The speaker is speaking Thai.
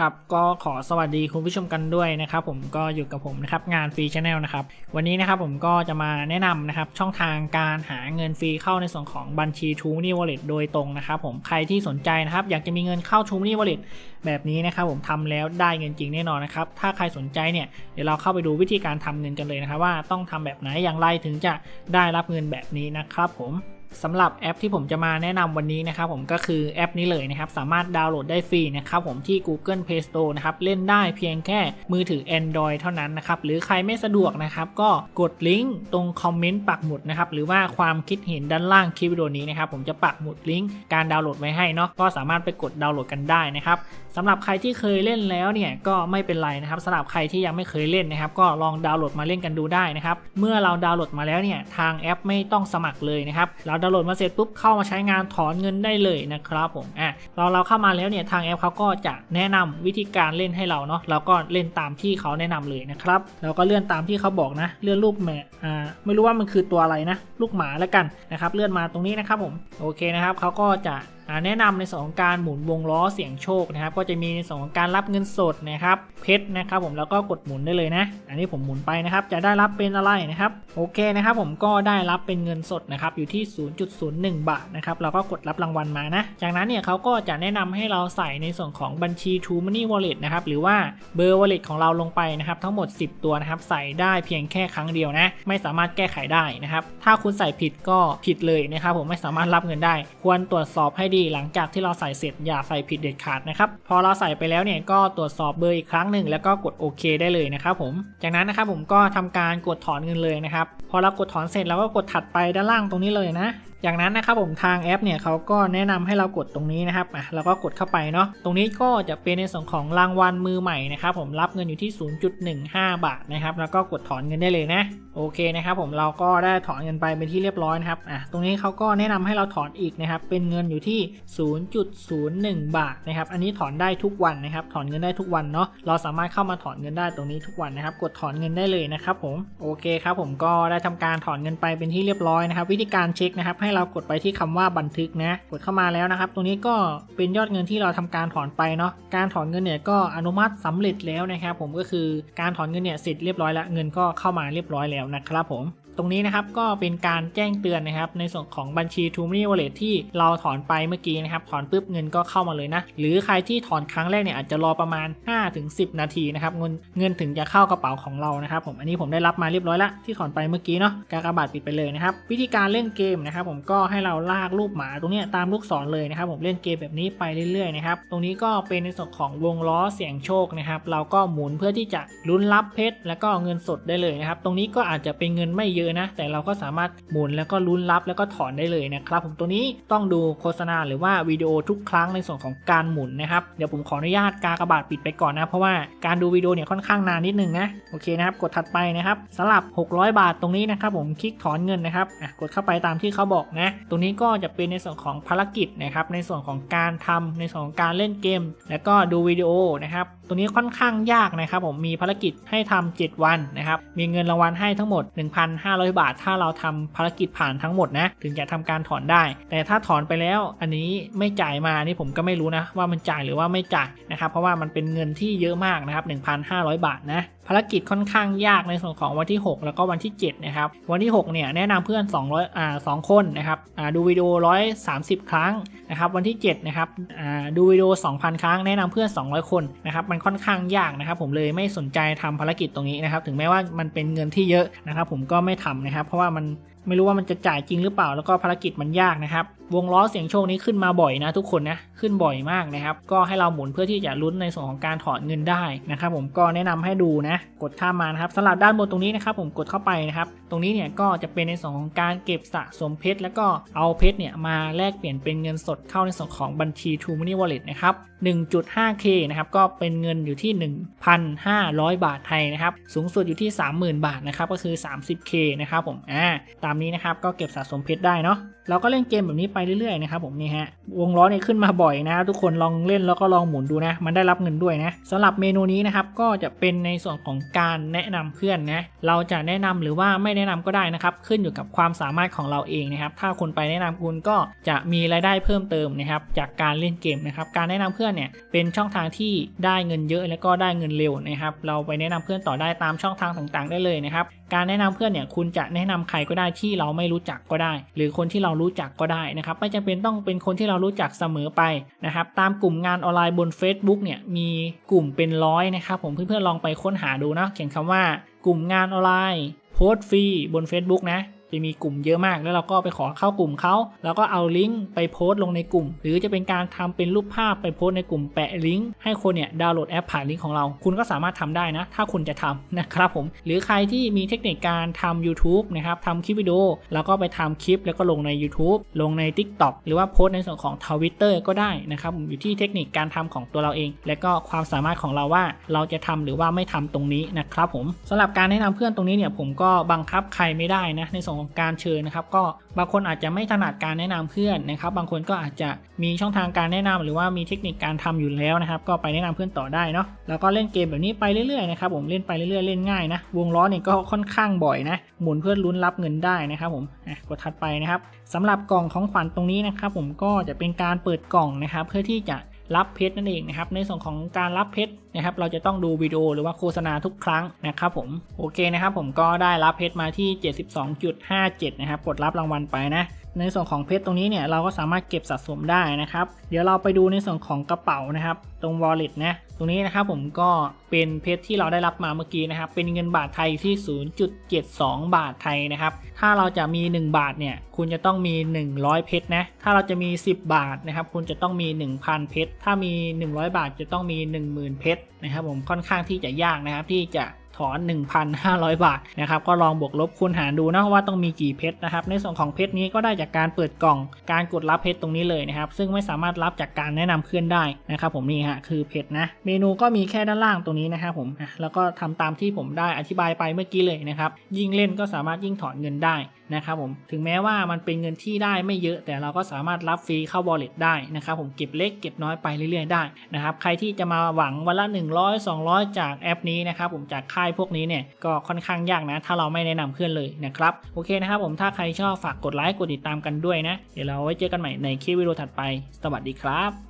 ครับก็ขอสวัสดีคุณผู้ชมกันด้วยนะครับผมก็อยู่กับผมนะครับงานฟรีชาแนลนะครับวันนี้นะครับผมก็จะมาแนะนำนะครับช่องทางการหาเงินฟรีเข้าในส่วนของบัญชี t r u e Money Wallet โดยตรงนะครับผมใครที่สนใจนะครับอยากจะมีเงินเข้า t r u e Money Wallet แบบนี้นะครับผมทำแล้วได้เงินจริงแน่นอนนะครับถ้าใครสนใจเนี่ยเดี๋ยวเราเข้าไปดูวิธีการทำเงินกันเลยนะครับว่าต้องทำแบบไหนอย่างไรถึงจะได้รับเงินแบบนี้นะครับผม สำหรับแอปที่ผมจะมาแนะนำวันนี้นะครับผมก็คือแอปนี้เลยนะครับ สามารถดาวน์โหลดได้ฟรีนะครับผมที่ Google Play Store นะครับเล่นได้เพียงแค่มือถือ Android เท่านั้นนะครับ หรือใครไม่สะดวกนะครับ ก็กดลิงก์ตรงคอมเมนต์ปักหมุดนะครับ หรือว่าความคิดเห็นด้านล่างคลิปวิดีโอนี้นะครับ ผมจะปักหมุดลิงก์การดาวน์โหลดไว้ให้เนาะก็สามารถไปกดดาวน์โหลดกันได้นะครับสำหรับใครที่เคยเล่นแล้วเนี่ยก็ไม่เป็นไรนะครับสำหรับใครที่ยังไม่เคยเล่นนะครับ ก็ลองดาวน์โหลดมาเล่นกันดูได้นะครับเมื่อเราดาวน์โหลดมาแล้วเนี่ยทางแอปไม่ต้องสมัครเลยนะครับเราดาวน์โหลดมาเสร็จปุ๊บเข้ามาใช้งานถอนเงินได้เลยนะครับผมอะ เราเราเข้ามาแล้วเนี่ยทางแอปเขาก็จะแนะนำวิธีการเล่นให้เราเนาะเราก็เล่นตามที่เขาแนะนำเลยนะครับเราก็เลื่อนตามที่เขาบอกนะ เลื่อนรูปแม่อ่าไม่รู้ว่ามันคือตัวอะไรนะลูกหมาแล้วกันนะครับเลื่อนมาตรงนี้นะครับผมโอเคนะครับเขาก็จะแนะนำในส่วนของการหมุนวงล้อเสียงโชคนะครับ ก็จะมีในส่วนของการรับเงินสดนะครับเพชรนะครับ ผมแล้วก็กดหมุนได้เลยนะ อันนี้ผมหมุนไปนะครับ จะได้รับเป็นอะไรนะครับ โอเคนะครับ ผมก็ได้รับเป็นเงินสดนะครับอยู่ที่ 0.01 บาทนะครับเราก็กดรับรางวัลมานะ จากนั้นเนี่ยเขาก็จะแนะนำให้เราใส่ในส่วนของบัญชี t r u Money Wallet นะครับหรือว่าเบอร์ Wallet ของเราลงไปนะครับทั้งหมด 10 ตัวนะครับใส่ได้เพียงแค่ครั้งเดียวนะ ไม่สามารถแก้ไขได้นะครับถ้าคุณใส่ผิดก็ผิดเลยนะครับผมไม่สามารถรับเงินได้ ควรตรวจสอบให้ดีหลังจากที่เราใส่เสร็จอย่าใส่ผิดเด็ดขาดนะครับพอเราใส่ไปแล้วเนี่ยก็ตรวจสอบเบอร์อีกครั้งหนึ่งแล้วก็กดโอเคได้เลยนะครับผมจากนั้นนะครับผมก็ทำการกดถอนเงินเลยนะครับพอเรากดถอนเสร็จเราก็กดถัดไปด้านล่างตรงนี้เลยนะ จากนั้นนะครับผมทางแอปเนี่ยเขาก็แนะนำให้เรากดตรงนี้นะครับอะเราก็กดเข้าไปเนาะตรงนี้ก็จะเป็นในส่วนของรางวัลมือใหม่นะครับผมรับเงินอยู่ที่ 0.15 บาทนะครับแล้วก็กดถอนเงินได้เลยนะ โอเคนะครับผมเราก็ได้ถอนเงินไปเป็นที่เรียบร้อยนะครับอะตรงนี้เขาก็แนะนำให้เราถอนอีกนะครับเป็นเงินอยู่ที่ 0.01 บาทนะครับอันนี้ถอนได้ทุกวันนะครับถอนเงินได้ทุกวันเนาะเราสามารถเข้ามาถอนเงินได้ตรงนี้ทุกวันนะครับกดถอนเงินได้เลยนะครับผมโอเคครับผมก็ได้ทำการถอนเงินไปเป็นที่เรียบร้อยนะครับวิธีการเช็คนะครับให้เรากดไปที่คำว่าบันทึกนะกดเข้ามาแล้วนะครับตรงนี้ก็เป็นยอดเงินที่เราทำการถอนไปเนาะการถอนเงินเนี่ยก็อนุมัติสำเร็จแล้วนะครับผมก็คือการถอนเงินเนี่ยเสร็จเรียบร้อยแล้วเงินก็เข้ามาเรียบร้อยแล้วนะครับผม ตรงนี้นะครับก็เป็นการแจ้งเตือนนะครับ ในส่วนของบัญชี t r u e Money Wallet ที่เราถอนไปเมื่อกี้นะครับ ถอนปุ๊บเงินก็เข้ามาเลยนะ หรือใครที่ถอนครั้งแรกเนี่ยอาจจะรอประมาณ 5-10 นาทีนะครับ เงินเงินถึงจะเข้ากระเป๋าของเรานะครับ ผมอันนี้ผมได้รับมาเรียบร้อยล้วที่ถอนไปเมื่อกี้เนาะกากบาทปิดไปเลยนะครับ วิธีการเล่นเกมนะครับผมก็ให้เราลากรูปหมาตรงนี้ตามลูกศรเลยนะครับ ผมเล่นเกมแบบนี้ไปเรื่อยๆนะครับตรงนี้ก็เป็นในส่วนของวงล้อเสียงโชคนะครับเราก็หมุนเพื่อที่จะลุ้นรับเพชรแล้วก็เงินสดได้เลยนะครับตรงนี้ก็อาจจะเป็นเงินไม่เยอะนะ แต่เราก็สามารถหมุนแล้วก็ลุ้นรับแล้วก็ถอนได้เลยนะครับ ผมตัวนี้ต้องดูโฆษณาหรือว่าวิดีโอทุกครั้งในส่วนของการหมุนนะครับ เดี๋ยวผมขออนุญาตกากระบาทปิดไปก่อนนะ เพราะว่าการดูวิดีโอเนี่ยค่อนข้างนานนิดนึงนะ โอเคนะครับ กดถัดไปนะครับสำหรับ 600 บาทตรงนี้นะครับ ผมคลิกถอนเงินนะครับอะกดเข้าไปตามที่เขาบอกนะ ตรงนี้ก็จะเป็นในส่วนของภารกิจนะครับ ในส่วนของการทำในส่วนของการเล่นเกม แล้วก็ดูวิดีโอนะครับตรงนี้ค่อนข้างยากนะครับ ผมมีภารกิจให้ทำ7วันนะครับ มีเงินรางวัลให้ทั้งหมด1,500 บาท ถ้าเราทำภารกิจผ่านทั้งหมดนะ ถึงจะทำการถอนได้ แต่ถ้าถอนไปแล้วอันนี้ไม่จ่ายมานี่ผมก็ไม่รู้นะ ว่ามันจ่ายหรือว่าไม่จ่ายนะครับเพราะว่ามันเป็นเงินที่เยอะมากนะครับ1,500 บาทนะภารกิจค่อนข้างยากในส่วนของวันที่ 6 แล้วก็วันที่7นะครับวันที่6เนี่ยแนะนำเพื่อน200อ่า2คนนะครับอ่าดูวิดีโอ 130 ครั้งนะครับวันที่7นะครับอ่าดูวิดีโอ 2,000 ครั้งแนะนำเพื่อน 200 คนนะครับมันค่อนข้างยากนะครับผมเลยไม่สนใจทำภารกิจตรงนี้นะครับถึงแม้ว่ามันเป็นเงินที่เยอะนะครับผมก็ไม่ทำนะครับเพราะว่ามัน ไม่รู้ว่ามันจะจ่ายจริงหรือเปล่าแล้วก็ภารกิจมันยากนะครับ วงล้อเสียงโชคนี้ขึ้นมาบ่อยนะทุกคนนะขึ้นบ่อยมากนะครับ ก็ให้เราหมุนเพื่อที่จะลุ้นในส่วนของการถอนเงินได้นะครับ ผมก็แนะนำให้ดูนะ กดข้ามมานะครับสำหรับด้านบนตรงนี้นะครับผมกดเข้าไปนะครับ ตรงนี้เนี่ยก็จะเป็นในส่วนของการเก็บสะสมเพชรแล้วก็เอาเพชรเนี่ยมาแลกเปลี่ยนเป็นเงินสดเข้าในส่วนของบัญชี True Money Wallet นะครับ 1.5k นะครับก็เป็นเงินอยู่ที่ 1,500 บาทไทยนะครับสูงสุดอยู่ที่ 30,000 บาทนะครับก็คือ 30k นะครับผมอ่าตามนี้นะครับ ก็เก็บสะสมเพชรได้เนาะเราก็เล่นเกมแบบนี้ไปเรื่อยๆนะครับผมนี่ฮะวงล้อเนี่ยขึ้นมาบ่อยนะทุกคนลองเล่นแล้วก็ลองหมุนดูนะ มันได้รับเงินด้วยนะสำหรับเมนูนี้นะครับก็จะเป็นในส่วนของการแนะนำเพื่อนนะเราจะแนะนำหรือว่าไม่แนะนำก็ได้นะครับขึ้นอยู่กับความสามารถของเราเองนะครับถ้าคุณไปแนะนำคุณก็จะมีรายได้เพิ่มเติมนะครับจากการเล่นเกมนะครับการแนะนำเพื่อนเนี่ยเป็นช่องทางที่ได้เงินเยอะแล้วก็ได้เงินเร็วนะครับเราไปแนะนำเพื่อนต่อได้ตามช่องทางต่างๆ ได้เลยนะครับการแนะนำเพื่อนเนี่ยคุณจะแนะนำใครก็ได้ที่เราไม่รู้จักก็ได้ หรือคนที่เรารู้จักก็ได้นะครับไม่จำเป็นต้องเป็นคนที่เรารู้จักเสมอไปนะครับตามกลุ่มงานออนไลน์บน Facebook เนี่ยมีกลุ่มเป็นร้อยนะครับผมเพื่อนๆลองไปค้นหาดูนะเขียนคำว่ากลุ่มงานออนไลน์โพสต์ฟรีบน Facebook นะ จะมีกลุ่มเยอะมาก แล้วเราก็ไปขอเข้ากลุ่มเขาแล้วก็เอาลิงก์ไปโพสต์ลงในกลุ่ม หรือจะเป็นการทำเป็นรูปภาพไปโพสต์ในกลุ่มแปะลิงก์ให้คนเนี่ยดาวน์โหลดแอปผ่านลิงก์ของเรา คุณก็สามารถทำได้นะ ถ้าคุณจะทำนะครับผม หรือใครที่มีเทคนิคการทำ YouTube นะครับทำคลิปวิดีโอ แล้วก็ไปทำคลิปแล้วก็ลงใน YouTube ลงใน TikTok หรือว่าโพสต์ในส่วนของ Twitter ก็ได้นะครับอยู่ที่เทคนิคการทำของตัวเราเอง และก็ความสามารถของเราว่าเราจะทำหรือว่าไม่ทำตรงนี้นะครับผมสำหรับการแนะนำเพื่อนตรงนี้เนี่ยผมก็บังคับใครไม่ได้นะในส่วนของการเชิญนะครับ ก็บางคนอาจจะไม่ถนัดการแนะนำเพื่อนนะครับ บางคนก็อาจจะมีช่องทางการแนะนำหรือว่ามีเทคนิคการทำอยู่แล้วนะครับ ก็ไปแนะนำเพื่อนต่อได้เนาะแล้วก็เล่นเกมแบบนี้ไปเรื่อยๆนะครับผมเล่นไปเรื่อยๆเล่นง่ายนะวงล้อเนี่ยก็ค่อนข้างบ่อยนะหมุนเพื่อลุ้นรับเงินได้นะครับผมอะกดถัดไปนะครับสำหรับกล่องของขวัญตรงนี้นะครับผมก็จะเป็นการเปิดกล่องนะครับ เพื่อที่จะ รับเพชรนั่นเองนะครับในส่วนของการรับเพชรนะครับเราจะต้องดูวิดีโอหรือว่าโฆษณาทุกครั้งนะครับผมโอเคนะครับผมก็ได้รับเพชรมาที่ 72.57 นะครับกดรับรางวัลไปนะ ในส่วนของเพชรตรงนี้เนี่ยเราก็สามารถเก็บสะสมได้นะครับ เดี๋ยวเราไปดูในส่วนของกระเป๋านะครับ ตรง wallet นะตรงนี้นะครับผมก็เป็นเพชรที่เราได้รับมาเมื่อกี้นะครับ เป็นเงินบาทไทยที่ 0.72 บาทไทยนะครับ ถ้าเราจะมี 1 บาทเนี่ย คุณจะต้องมี 100 เพชรนะ ถ้าเราจะมี 10 บาทนะครับ คุณจะต้องมี 1,000 เพชร ถ้ามี 100 บาทจะต้องมี 10,000 เพชรนะครับ ผมค่อนข้างที่จะยากนะครับที่จะ ถอน 1,500 บาทนะครับก็ลองบวกลบคูณหารดูนะว่าต้องมีกี่เพชรนะครับในส่วนของเพชรนี้ก็ได้จากการเปิดกล่องการกดรับเพชรตรงนี้เลยนะครับซึ่งไม่สามารถรับจากการแนะนำเพื่อนได้นะครับผมนี่ฮะคือเพชรนะเมนูก็มีแค่ด้านล่างตรงนี้นะครับผมแล้วก็ทำตามที่ผมได้อธิบายไปเมื่อกี้เลยนะครับยิ่งเล่นก็สามารถยิ่งถอนเงินได้นะครับผมถึงแม้ว่ามันเป็นเงินที่ได้ไม่เยอะ แต่เราก็สามารถรับฟรีเข้า wallet ได้นะครับผมเก็บเล็กเก็บน้อยไปเรื่อยๆได้นะครับใครที่จะมาหวังวันละ 100 200 จากแอปนี้นะครับผมจากค่ายพวกนี้เนี่ยก็ค่อนข้างยากนะ ถ้าเราไม่แนะนำเพื่อนเลยนะครับโอเคนะครับผมถ้าใครชอบฝากกดไลค์กดติดตามกันด้วยนะ เดี๋ยวเราไว้เจอกันใหม่ในคลิปวิดีโอถัดไป สวัสดีครับ